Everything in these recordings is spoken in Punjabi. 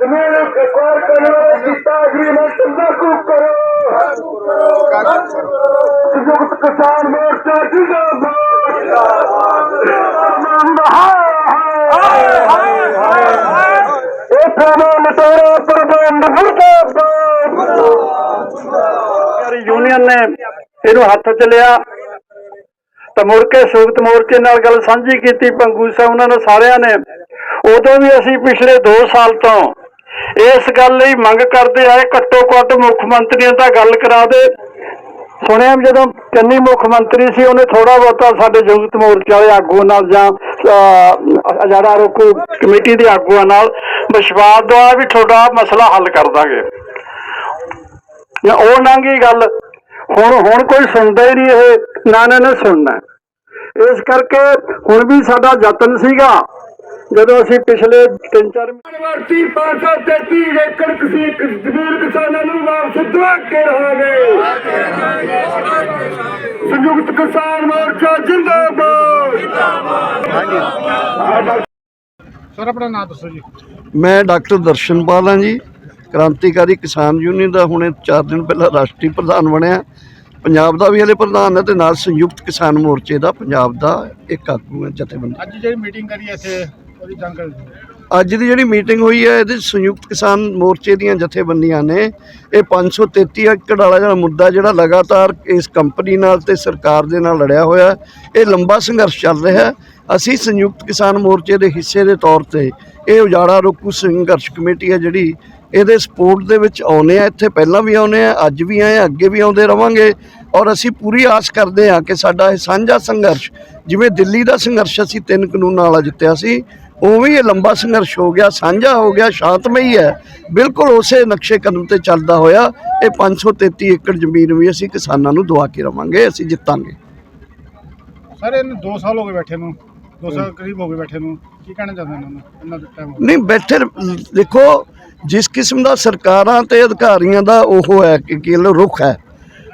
ਜ਼ਮੀਨ ਅਕਵਾਇਰ ਕਰਨ ਵਾਲੇ ਕੀਤਾ ਐਗਰੀਮੈਂਟ ਲਾਗੂ ਕਰੋ। ਸੰਯੁਕਤ ਕਿਸਾਨ ਮੋਰਚਾ ਜਿੰਦਾਬਾਦ। ਜਿੰਦਾਬਾਦ। ਯੂਨੀਅਨ ਨੇ ਇਹਨੂੰ ਹੱਥ ਚ ਲਿਆ। ਤਾਂ ਮੁੜ ਕੇ ਸੂਬਤ ਮੋਰਚੇ ਨਾਲ ਗੱਲ ਸਾਂਝੀ ਕੀਤੀ, ਪੰਗੂ ਸਾਹਿਬ, ਉਹਨਾਂ ਨੇ ਸਾਰਿਆਂ ਨੇ। ਉਦੋਂ ਵੀ ਅਸੀਂ ਪਿਛਲੇ 2 ਸਾਲ ਤੋਂ ਇਸ ਗੱਲ ਲਈ ਮੰਗ ਕਰਦੇ ਆਏ, ਘੱਟੋ ਘੱਟ ਮੁੱਖ ਮੰਤਰੀਆਂ ਦਾ ਗੱਲ ਕਰਾ ਦੇ। ਸੁਣਿਆ ਵੀ ਜਦੋਂ ਚੰਨੀ ਮੁੱਖ ਮੰਤਰੀ ਸੀ, ਉਹਨੇ ਥੋੜਾ ਬਹੁਤਾ ਸਾਡੇ ਜੁਗਤ ਮੋਰਚਾ ਦੇ ਆਗੂਆਂ ਨਾਲ ਜਾਂ ਅਜਾੜਾ ਰੋਕੂ ਕਮੇਟੀ ਦੇ ਆਗੂਆਂ ਨਾਲ ਵਿਸ਼ਵਾਸ ਦਵਾਇਆ ਵੀ ਤੁਹਾਡਾ ਮਸਲਾ ਹੱਲ ਕਰ ਦਾਂਗੇ। ਜਾਂ ਉਹ ਲੰਘੀ ਗੱਲ, ਹੁਣ ਹੁਣ ਕੋਈ ਸੁਣਦਾ ਹੀ ਨਹੀਂ ਇਹ, ਨਾ ਨਾ ਨਾ ਸੁਣਨਾ। ਇਸ ਕਰਕੇ ਹੁਣ ਵੀ ਸਾਡਾ ਯਤਨ ਸੀਗਾ ਜਦੋਂ ਅਸੀਂ ਪਿਛਲੇ 3-4 ਵਰਤੀ 533 ਏਕੜ ਕਿਸੇ ਜ਼ਮੀਨ ਕਿਸਾਨਾਂ ਨੂੰ ਵਾਪਸ ਦਵਾ ਕੇ ਰਹਾਂਗੇ। ਸੰਯੁਕਤ ਕਿਸਾਨ ਮੋਰਚਾ ਜਿੰਦਾਬਾਦ। ਸਰ ਆਪਣਾ ਨਾਮ ਦੱਸੋ ਜੀ। ਮੈਂ ਡਾਕਟਰ ਦਰਸ਼ਨਪਾਲ ਹਾਂ ਜੀ। ਕ੍ਰਾਂਤੀਕਾਰੀ ਕਿਸਾਨ ਯੂਨੀਅਨ ਦਾ ਹੁਣੇ 4 ਦਿਨ ਪਹਿਲਾਂ ਰਾਸ਼ਟਰੀ ਪ੍ਰਧਾਨ ਬਣਿਆ। ਪੰਜਾਬ ਦਾ ਵੀ ਹਲੇ ਪ੍ਰਧਾਨ ਹੈ ਤੇ ਨਾਲ ਸੰਯੁਕਤ ਕਿਸਾਨ ਮੋਰਚੇ ਦਾ ਪੰਜਾਬ ਦਾ ਇੱਕ ਆਗੂ ਹੈ ਜਥੇਬੰਦੀ। ਅੱਜ ਜਿਹੜੀ ਮੀਟਿੰਗ ਕਰੀ ਇੱਥੇ। ਅੱਜ ਦੀ ਜਿਹੜੀ ਮੀਟਿੰਗ ਹੋਈ ਹੈ ਇਹਦੇ 'ਚ ਸੰਯੁਕਤ ਕਿਸਾਨ ਮੋਰਚੇ ਦੀਆਂ ਜਥੇਬੰਦੀਆਂ ਨੇ। ਇਹ 533 ਏਕੜ ਵਾਲਾ ਜਿਹੜਾ ਮੁੱਦਾ ਜਿਹੜਾ ਲਗਾਤਾਰ ਇਸ ਕੰਪਨੀ ਨਾਲ ਤੇ ਸਰਕਾਰ ਦੇ ਨਾਲ ਲੜਿਆ ਹੋਇਆ। ਇਹ ਲੰਬਾ ਸੰਘਰਸ਼ ਚੱਲ ਰਿਹਾ ਅਸੀਂ ਸੰਯੁਕਤ ਕਿਸਾਨ ਮੋਰਚੇ ਦੇ ਹਿੱਸੇ ਦੇ ਤੌਰ ਤੇ ਇਹ ਉਜਾੜਾ ਰੋਕੂ ਸੰਘਰਸ਼ ਕਮੇਟੀ ਹੈ ਜਿਹੜੀ ਇਹਦੇ ਸਪੋਰਟ ਦੇ ਵਿੱਚ ਆਉਨੇ ਆ ਇੱਥੇ ਪਹਿਲਾਂ ਵੀ ਆਉਨੇ ਆ ਅੱਜ ਵੀ ਆਏ ਹਾਂ, ਅੱਗੇ ਵੀ ਆਉਂਦੇ ਰਵਾਂਗੇ। ਔਰ ਅਸੀਂ ਪੂਰੀ ਆਸ ਕਰਦੇ ਹਾਂ ਕਿ ਸਾਡਾ ਇਹ ਸਾਂਝਾ ਸੰਘਰਸ਼ ਜਿਵੇਂ ਦਿੱਲੀ ਦਾ ਸੰਘਰਸ਼ ਅਸੀਂ ਤਿੰਨ ਕਾਨੂੰਨਾਂ ਵਾਲਾ ਜਿੱਤਿਆ ਸੀ ਉਵੇਂ ਹੀ ਲੰਬਾ ਸੰਘਰਸ਼ ਹੋ ਗਿਆ ਸਾਂਝਾ ਹੋ ਗਿਆ ਸ਼ਾਂਤਮਈ ਹੈ। ਬਿਲਕੁਲ ਉਸੇ ਨਕਸ਼ੇ ਕਦਮ ਤੇ ਚੱਲਦਾ ਹੋਇਆ ਇਹ 533 ਏਕੜ ਜ਼ਮੀਨ ਵੀ ਅਸੀਂ ਕਿਸਾਨਾਂ ਨੂੰ ਦਵਾ ਕੇ ਰਵਾਂਗੇ ਅਸੀਂ ਜਿੱਤਾਂਗੇ। ਸਰ ਇਹਨੂੰ 2 ਸਾਲ ਹੋ ਗਏ ਬੈਠੇ ਨੂੰ। 2 ਸਾਲ ਕਰੀਬ ਹੋ ਗਏ ਬੈਠੇ ਨੂੰ। ਕੀ ਕਹਿਣਾ ਚਾਹੁੰਦੇ ਇਹਨਾਂ? ਨੂੰ ਇੰਨਾ ਟਾਈਮ ਨਹੀਂ ਬੈਠੇ ਦੇਖੋ ਜਿਸ ਕਿਸਮ ਦਾ ਸਰਕਾਰਾਂ ਤੇ ਅਧਿਕਾਰੀਆਂ ਦਾ ਉਹ ਹੈ ਕਿ ਕਿ ਰੁਖ ਹੈ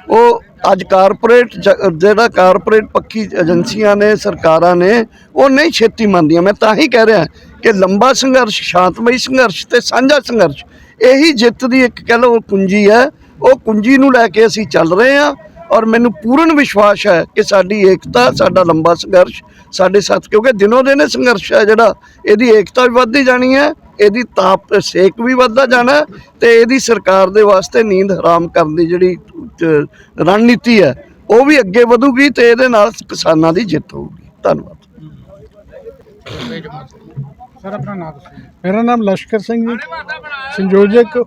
ਉਹ ਅੱਜ ਕਾਰਪੋਰੇਟ ਜ- ਜਿਹੜਾ ਕਾਰਪੋਰੇਟ ਪੱਖੀ ਏਜੰਸੀਆਂ ਨੇ, ਸਰਕਾਰਾਂ ਨੇ, ਉਹ ਨਹੀਂ ਛੇਤੀ ਮੰਨਦੀਆਂ। ਮੈਂ ਤਾਂ ਹੀ ਕਹਿ ਰਿਹਾ ਕਿ ਲੰਬਾ ਸੰਘਰਸ਼, ਸ਼ਾਂਤਮਈ ਸੰਘਰਸ਼ ਤੇ ਸਾਂਝਾ ਸੰਘਰਸ਼, ਇਹੀ ਜਿੱਤ ਦੀ ਇੱਕ ਕਹਿ ਲਓ ਕੁੰਜੀ ਹੈ। ਉਹ ਕੁੰਜੀ ਨੂੰ ਲੈ ਕੇ ਅਸੀਂ ਚੱਲ ਰਹੇ ਹਾਂ ਔਰ ਮੈਨੂੰ ਪੂਰਨ ਵਿਸ਼ਵਾਸ ਹੈ ਕਿ ਸਾਡੀ ਏਕਤਾ, ਸਾਡਾ ਲੰਬਾ ਸੰਘਰਸ਼, ਸਾਡੇ ਸਾਥ, ਕਿਉਂਕਿ ਦਿਨੋ ਦਿਨ ਸੰਘਰਸ਼ ਹੈ ਜਿਹੜਾ, ਇਹਦੀ ਏਕਤਾ ਵੀ ਵੱਧਦੀ ਜਾਣੀ ਹੈ ਇਹਦੀ ਤਾਪ, ਸੇਕ ਵੀ ਵੱਧਦਾ ਜਾਣਾ ਹੈ ਤੇ ਇਹਦੀ ਸਰਕਾਰ ਦੇ ਵਾਸਤੇ ਨੀਂਦ ਹਰਾਮ ਕਰਨ ਦੀ ਜਿਹੜੀ ਰਣਨੀਤੀ ਹੈ, ਉਹ ਵੀ ਅੱਗੇ ਵਧੂਗੀ ਤੇ ਇਹਦੇ ਨਾਲ ਕਿਸਾਨਾਂ ਦੀ ਜਿੱਤ ਹੋਊਗੀ। ਧੰਨਵਾਦ। ਸਰ, ਆਪਣਾ ਨਾਮ ਦੱਸੋ। ਮੇਰਾ ਨਾਮ ਲਸ਼ਕਰ ਸਿੰਘ ਜੀ। ਸੰਯੋਜਕ